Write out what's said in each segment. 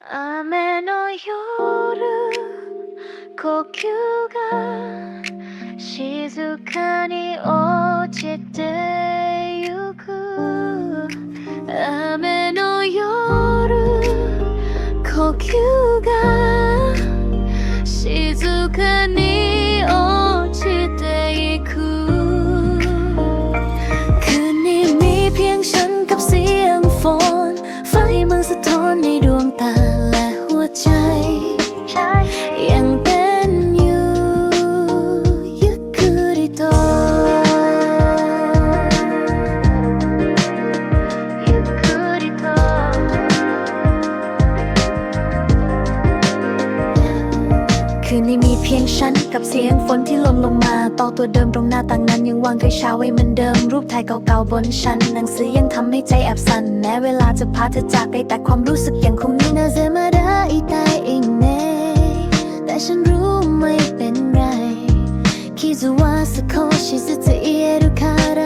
雨の夜呼吸が静かに落ちてゆく。雨の夜呼吸が静かに คืนนี้มีเพียงฉันกับเสียงฝนที่ล่นลงมาต่อตัวเดิมตรงหน้าต่างนั้นยังวางด้เช้าไว้เหมือนเดิม รูปถ่ายเก่าๆบนฉันหนังสือยังทำให้ใจแอบสั่นแม้เวลาจะพาเธอจากไปแต่ความรู้สึกยังคงมีนะเสมาได้ตายเองเน่แต่ฉันรู้ไม่เป็นไรคิดว่าสักคนชิสจะเอียดูคารา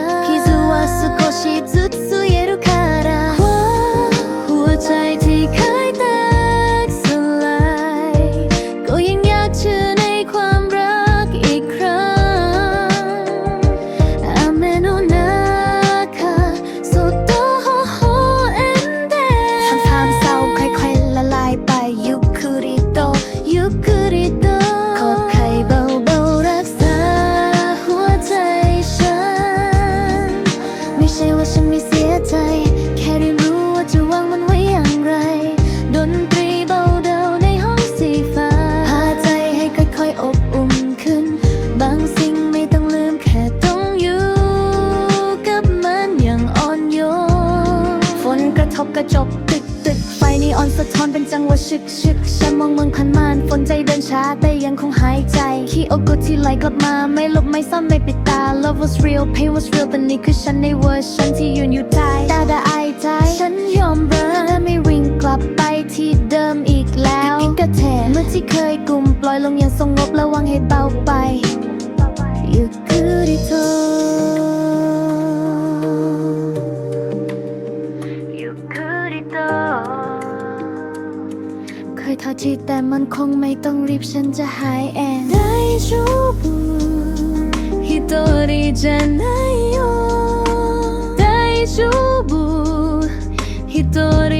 สึกไฟนีออนสะท้อนเป็นจังหวะชึกชึกฉันมองเมืองพันมานฝนใจเดินช้าแต่ยังคงหายใจขี้โอกุที่ไหลกลับมาไม่ลบไม่ซ่อนไม่ปิดตา Love was real pain was real แต่นี่คือฉันในเวอร์ชันที่ยืนอยู่ใต้ตาดาไอใจฉันยอมรับและไม่วิ่งกลับไปที่เดิมอีกแล้วกิกเทเมื่อที่เคยกลุ่มปล่อยลงอย่างสงบระวังให้เบาไปอยู่คือที่เธอ ท้อทีแต่มันคงไม่ต้องรีบฉันจะหายเอง大丈夫一人じゃないよ大丈夫一人